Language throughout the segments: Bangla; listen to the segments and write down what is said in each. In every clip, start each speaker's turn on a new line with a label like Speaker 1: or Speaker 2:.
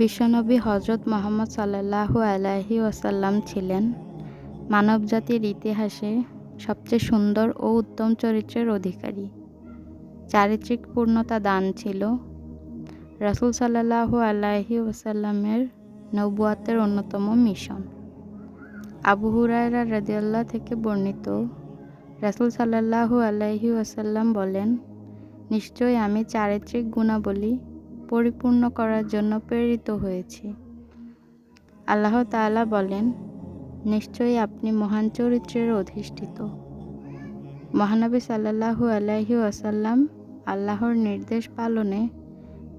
Speaker 1: বিশ্বনবী হজরত মোহাম্মদ সাল্লাল্লাহু আলাইহি ওয়াসাল্লাম ছিলেন মানবজাতির ইতিহাসে সবচেয়ে সুন্দর ও উত্তম চরিত্রের অধিকারী। চারিত্রিক পূর্ণতা দান ছিল রাসুল সাল্লাল্লাহু আলাইহি ওয়াসাল্লামের নবুয়াতের অন্যতম মিশন। আবু হুরায়রা রাদিয়াল্লাহ থেকে বর্ণিত রাসুল সাল্লাল্লাহু আলাইহি ওয়াসাল্লাম বলেন, নিশ্চয়ই আমি চারিত্রিক গুণাবলী পরিপূর্ণ করার জন্য প্রেরিত হয়েছি। আল্লাহ তাআলা বলেন, নিশ্চয়ই আপনি মহান চরিত্রের অধিষ্ঠিত। মহানবী সাল্লাল্লাহু আলাইহি ওয়াসাল্লাম আল্লাহর নির্দেশ পালনে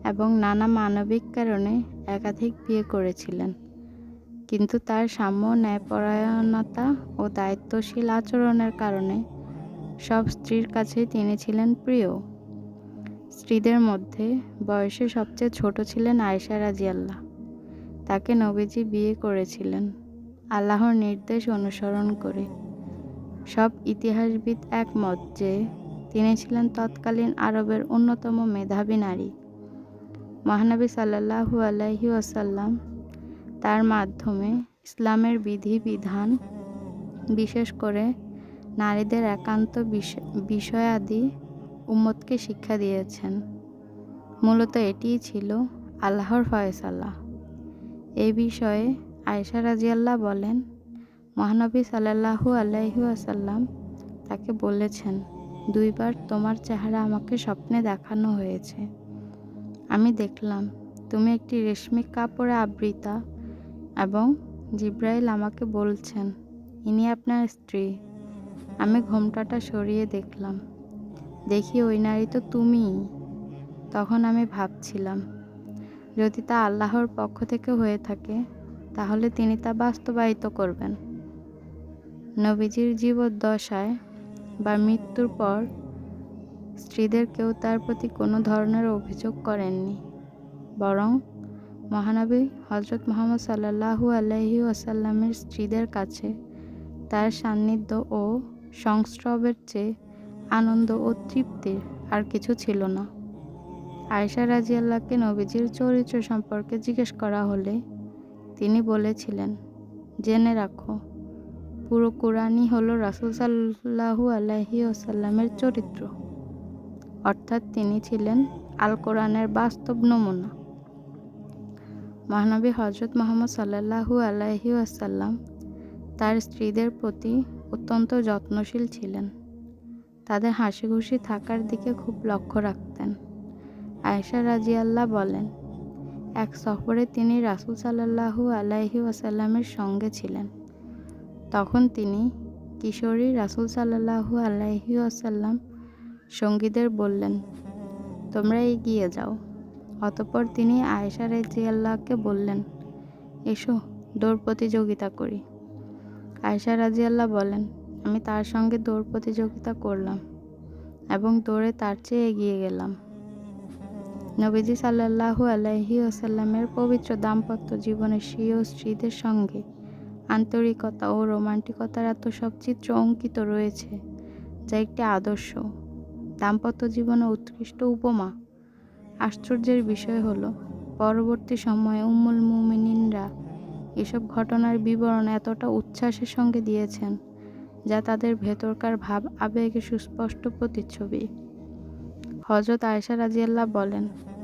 Speaker 1: এবং নানা মানবিক কারণে একাধিক বিয়ে করেছিলেন। কিন্তু তার সাম্য, ন্যায়পরায়ণতা ও দায়িত্বশীল আচরণের কারণে সব স্ত্রীর কাছেই তিনি ছিলেন প্রিয়। স্ত্রীদের মধ্যে বয়সে সবচেয়ে ছোট ছিলেন আয়েশা রাজিয়াল্লাহ। তাকে নবীজি বিয়ে করেছিলেন। আল্লাহর নির্দেশ অনুসরণ করে। সব ইতিহাসবিদ একমত যে তিনি ছিলেন তৎকালীন আরবের অন্যতম মেধাবী নারী। মহানবী সাল্লাহু আলাইহি ওয়াসাল্লাম তার মাধ্যমে ইসলামের বিধি বিধান বিশেষ করে নারীদের একান্ত বিষয়াদি উম্মতকে শিক্ষা দিয়েছেন। মূলত এটিই ছিল আল্লাহর ফয়সাল্লাহ এই বিষয়ে আয়সা রাজিয়াল্লাহ বলেন, মহানবী সাল্লাহু আলাইহু আসাল্লাম তাকে বলেছেন, দুইবার তোমার চেহারা আমাকে স্বপ্নে দেখানো হয়েছে। আমি দেখলাম তুমি একটি রেশমি কাপড়ে আবৃতা এবং জিব্রাইল আমাকে বলছেন, ইনি আপনার স্ত্রী। আমি ঘোমটাটা সরিয়ে দেখলাম। দেখি ওই নারী তো তুমিই তখন আমি ভাবছিলাম, যদি তা আল্লাহর পক্ষ থেকে হয়ে থাকে, তাহলে তিনি তা বাস্তবায়িত করবেন। নবীজির জীবদ্দশায় বা মৃত্যুর পর স্ত্রীদের কেউ তার প্রতি কোনো ধরনের অভিযোগ করেননি, বরং মহানবী হজরত মোহাম্মদ সাল্লাহু আলহি আসাল্লামের স্ত্রীদের কাছে তার সান্নিধ্য ও সংস্রবের চেয়ে আনন্দ ও তৃপ্তির আর কিছু ছিল না। আয়সা রাজিয়াল্লাহকে নবীজির চরিত্র সম্পর্কে জিজ্ঞেস করা হলে তিনি বলেছিলেন, জেনে রাখো, পুরো কোরআনই হলো রাসুল সাল্লাহু আলহি আসাল্লামের চরিত্র। অর্থাৎ তিনি ছিলেন আল কোরআনের বাস্তব নমুনা। মহানবী হজরত মোহাম্মদ সাল্লাহু আলাইহি আসাল্লাম তার স্ত্রীদের প্রতি অত্যন্ত যত্নশীল ছিলেন। তাদের হাসি খুশি থাকার দিকে খুব লক্ষ্য রাখতেন। আয়েশা রাজিয়াল্লাহ বলেন, এক সফরে তিনি রাসুল সাল্লাহু আলাইহি ওয়াসাল্লামের সঙ্গে ছিলেন। তখন তিনি কিশোরী রাসুল সাল্লাহু আলাইহি ওয়াসাল্লাম সঙ্গীদের বললেন, তোমরা এগিয়ে যাও। অতপর তিনি আয়েশা রাজিয়াল্লাহকে বললেন, এসো, দৌড় প্রতিযোগিতা করি। আয়েশা রাজিয়াল্লাহ বলেন আমি তার সঙ্গে দৌড় প্রতিযোগিতা করলাম এবং দৌড়ে তার চেয়ে এগিয়ে গেলাম। নবীজি সাল্লাহু আলাইহি আসাল্লামের পবিত্র দাম্পত্য জীবনের স্বীয় স্ত্রীদের সঙ্গে আন্তরিকতা ও রোমান্টিকতার এত সব চিত্র অঙ্কিত রয়েছে, যা একটি আদর্শ। দাম্পত্য জীবনে উৎকৃষ্ট উপমা। আশ্চর্যের বিষয় হলো, পরবর্তী সময়ে উম্মুল মুমিনিনরা এসব ঘটনার বিবরণ এতটা উচ্ছ্বাসের সঙ্গে দিয়েছেন যা তাদের ভেতরকার ভাব আবেগে সুস্পষ্ট প্রতিচ্ছবি। হজরত আয়সা রাজিয়াল্লাহ বলেন,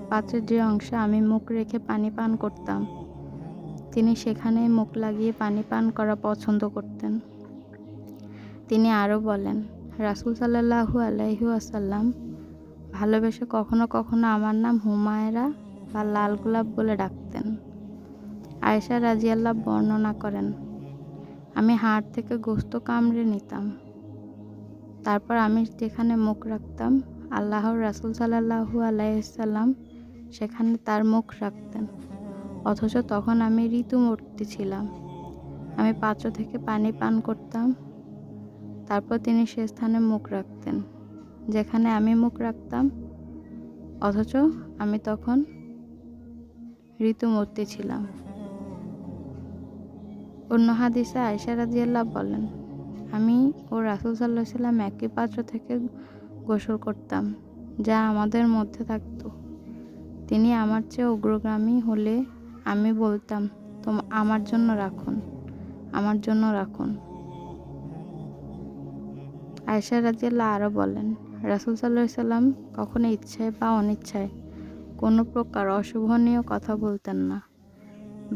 Speaker 1: পাত্রের যে অংশে আমি মুখ রেখে পানি পান করতাম, তিনি সেখানেই মুখ লাগিয়ে পানি পান করা পছন্দ করতেন। তিনি আরও বলেন, রাসুল সাল্লাহু আলাইহু আসাল্লাম ভালোবেসে কখনো কখনো আমার নাম হুমায়রা বা লাল গোলাপ বলে ডাকতেন। আয়েশা রাজিয়াল্লাহ বর্ণনা করেন আমি হাড় থেকে গোস্ত কামড়ে নিতাম। তারপর আমি যেখানে মুখ রাখতাম, আল্লাহর রাসুল সাল্লাহু আলাইসাল্লাম সেখানে তার মুখ রাখতেন। অথচ তখন আমি ঋতুমূর্তি ছিলাম। আমি পাত্র থেকে পানি পান করতাম। তারপর তিনি সে স্থানে মুখ রাখতেন, যেখানে আমি মুখ রাখতাম। অথচ আমি তখন ঋতুমূর্তি ছিলাম। অন্য হাদিসে আয়সা রাজিয়াল্লাহ বলেন, আমি ও রাসুল সাল্লাহ সাল্লাম একই পাত্র থেকে গোসল করতাম, যা আমাদের মধ্যে থাকত। তিনি আমার চেয়ে অগ্রগামী হলে আমি বলতাম, তোম, আমার জন্য রাখুন, আমার জন্য রাখুন। আয়সা রাজিয়াল্লাহ আরও বলেন, রাসুল সাল্লাহ সাল্লাম কখনো ইচ্ছায় বা অনিচ্ছায় কোনো প্রকার অশুভনীয় কথা বলতেন না।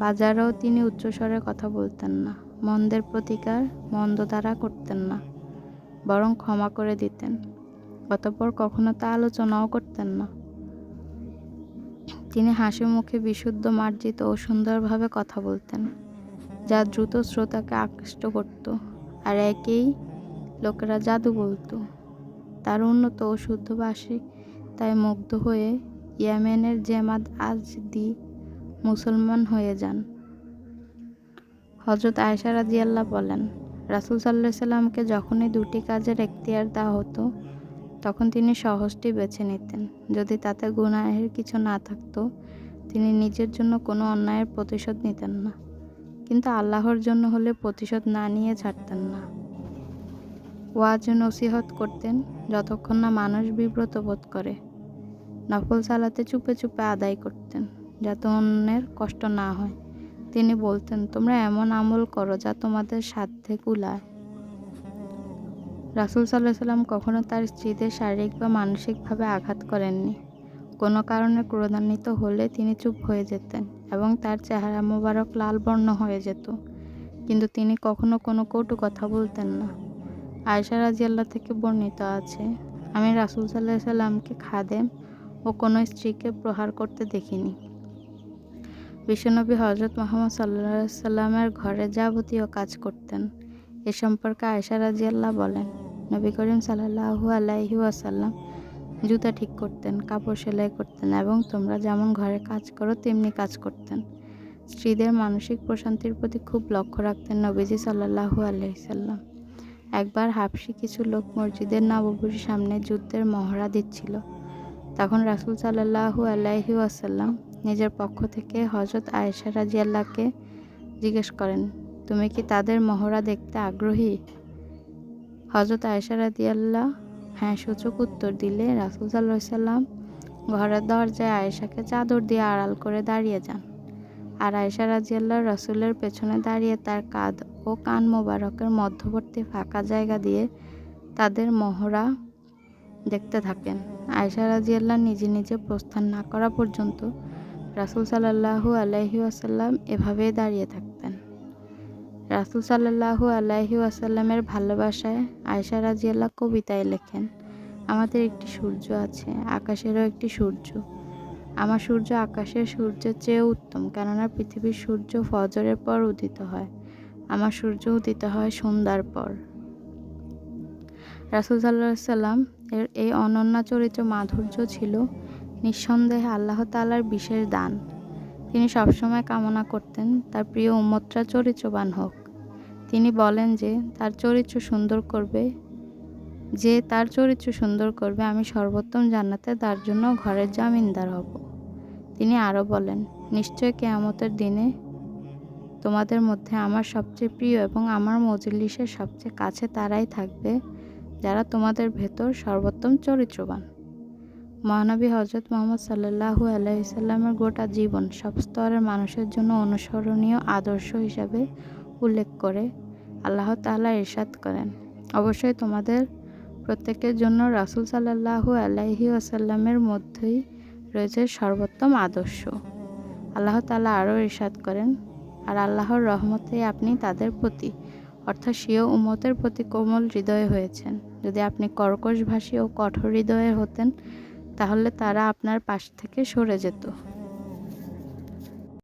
Speaker 1: বাজারেও তিনি উচ্চস্বরে কথা বলতেন না, মন্দের প্রতিকার মন্দ দ্বারা করতেন না, বরং ক্ষমা করে দিতেন। অতপর কখনো তা আলোচনাও করতেন না। তিনি হাসি মুখে বিশুদ্ধ, মার্জিত ও সুন্দরভাবে কথা বলতেন, যা দ্রুত শ্রোতাকে আকৃষ্ট করত আর একেই লোকেরা জাদু বলতো। তার উন্নত ও শুদ্ধ ভাষী তাই মুগ্ধ হয়ে ইয়েমেনের জেমাদ আজদি মুসলমান হয়ে যান। হজরত আয়সা রাজিয়াল্লাহ বলেন, রাসুল সাল্লাহ সাল্লামকে যখনই দুটি কাজের এখতিয়ার দেওয়া হতো, তখন তিনি সহজটি বেছে নিতেন। যদি তাতে গুনাহের কিছু না থাকতো, তিনি নিজের জন্য কোনো অন্যায়ের প্রতিশোধ নিতেন না। কিন্তু আল্লাহর জন্য হলে প্রতিশোধ না নিয়ে ছাড়তেন না। ওয়াজ নসিহত করতেন যতক্ষণ না মানুষ বিব্রত বোধ করে। নফল সালাতে চুপে চুপে আদায় করতেন। যাতে অন্যের কষ্ট না হয়। তিনি বলতেন, তোমরা এমন আমল করো যা তোমাদের সাধ্যে কুলায়। রাসুল সাল্লাহ সাল্লাম কখনো তার স্ত্রীদের শারীরিক বা মানসিকভাবে আঘাত করেননি। কোনো কারণে ক্রোধান্বিত হলে তিনি চুপ হয়ে যেতেন এবং তার চেহারা মোবারক লাল বর্ণ হয়ে যেত। কিন্তু তিনি কখনো কোনো কটু কথা বলতেন না। আয়সা রাজিয়াল্লাহ থেকে বর্ণিত আছে, আমি রাসুল সাল্লাহ সাল্লামকে খাদেম ও কোনো স্ত্রীকে প্রহার করতে দেখিনি। বিশ্বনবী হজরত মোহাম্মদ সাল্লা সাল্লামের ঘরে যাবতীয় কাজ করতেন। এ সম্পর্কে আয়সা রাজিয়াল্লাহ বলেন, নবী করিম সাল্লাহু আলাইহি ওয়াসাল্লাম জুতা ঠিক করতেন, কাপড় সেলাই করতেন এবং তোমরা যেমন ঘরে কাজ করো তেমনি কাজ করতেন। স্ত্রীদের মানসিক প্রশান্তির প্রতি খুব লক্ষ্য রাখতেন নবীজি সাল্লাহু আলাইসাল্লাম একবার হাফসি কিছু লোক মসজিদের নববীর সামনে যুদ্ধের মহড়া দিচ্ছিল। তখন রাসুল সাল্লাহু আলাইহি ওয়াসাল্লাম নিজের পক্ষ থেকে হজরত আয়েশা রাজিয়াল্লাহকে জিজ্ঞেস করেন, তুমি কি তাদের মহড়া দেখতে আগ্রহী? হজরত আয়েশা রাজিয়াল্লাহ হ্যাঁ সূচক উত্তর দিলে রাসুল সাল্লাহ সাল্লাম ঘরের দরজায় আয়েশাকে চাদর দিয়ে আড়াল করে দাঁড়িয়ে যান। আর আয়েশা রাজিয়াল্লাহ রসুলের পেছনে দাঁড়িয়ে তার কাঁধ ও কান মোবারকের মধ্যবর্তী ফাঁকা জায়গা দিয়ে তাদের মহড়া দেখতে থাকেন। আয়সা রাজিয়াল্লাহ নিজে নিজে প্রস্থান না করা পর্যন্ত রাসুল সাল্লাহু আলাইহি আসাল্লাম এভাবেই দাঁড়িয়ে থাকতেন। রাসুল সাল্লাহু আলাইহি আসাল্লামের ভালোবাসায় আয়সা রাজিয়াল্লাহ কবিতায় লেখেন, আমাদের একটি সূর্য আছে, আকাশেরও একটি সূর্য। আমার সূর্য আকাশের সূর্যের চেয়ে উত্তম, কেননা পৃথিবীর সূর্য ফজরের পর উদিত হয়। আমার সূর্য উদিত হয় সন্ধ্যার পর। রাসুল সাল্লাহ সাল্লাম এর এই অনন্য চরিত্র মাধুর্য ছিল নিঃসন্দেহে আল্লাহ তালার বিশেষ দান। তিনি সবসময় কামনা করতেন, তার প্রিয় উম্মতরা চরিত্রবান হোক। তিনি বলেন যে, তার চরিত্র সুন্দর করবে, যে তার চরিত্র সুন্দর করবে, আমি সর্বোত্তম জান্নাতে তার জন্য ঘরের জামিনদার হব। তিনি আরও বলেন, নিশ্চয় কেয়ামতের দিনে তোমাদের মধ্যে আমার সবচেয়ে প্রিয় এবং আমার মজলিসের সবচেয়ে কাছে তারাই থাকবে, যারা তোমাদের ভেতর সর্বোত্তম চরিত্রবান। মহানবী হজরত মোহাম্মদ সাল্লাহু আলাইসাল্লামের গোটা জীবন সব স্তরের মানুষের জন্য অনুসরণীয় আদর্শ হিসাবে উল্লেখ করে আল্লাহ তাল্লাহ ইরশাদ করেন। অবশ্যই তোমাদের প্রত্যেকের জন্য রাসুল সাল্লাহু আলাইহি আসাল্লামের মধ্যেই রয়েছে সর্বোত্তম আদর্শ। আল্লাহ তালা আরও ইরশাদ করেন, আর আল্লাহর রহমতে আপনি তাদের প্রতি, অর্থাৎ স্বীয় উমতের প্রতি কোমল হৃদয়ে হয়েছেন। যদি আপনি কর্কশভাষী ও কঠোর হৃদয়ের হতেন তাহলে তারা আপনার পাশ থেকে সরে যেত।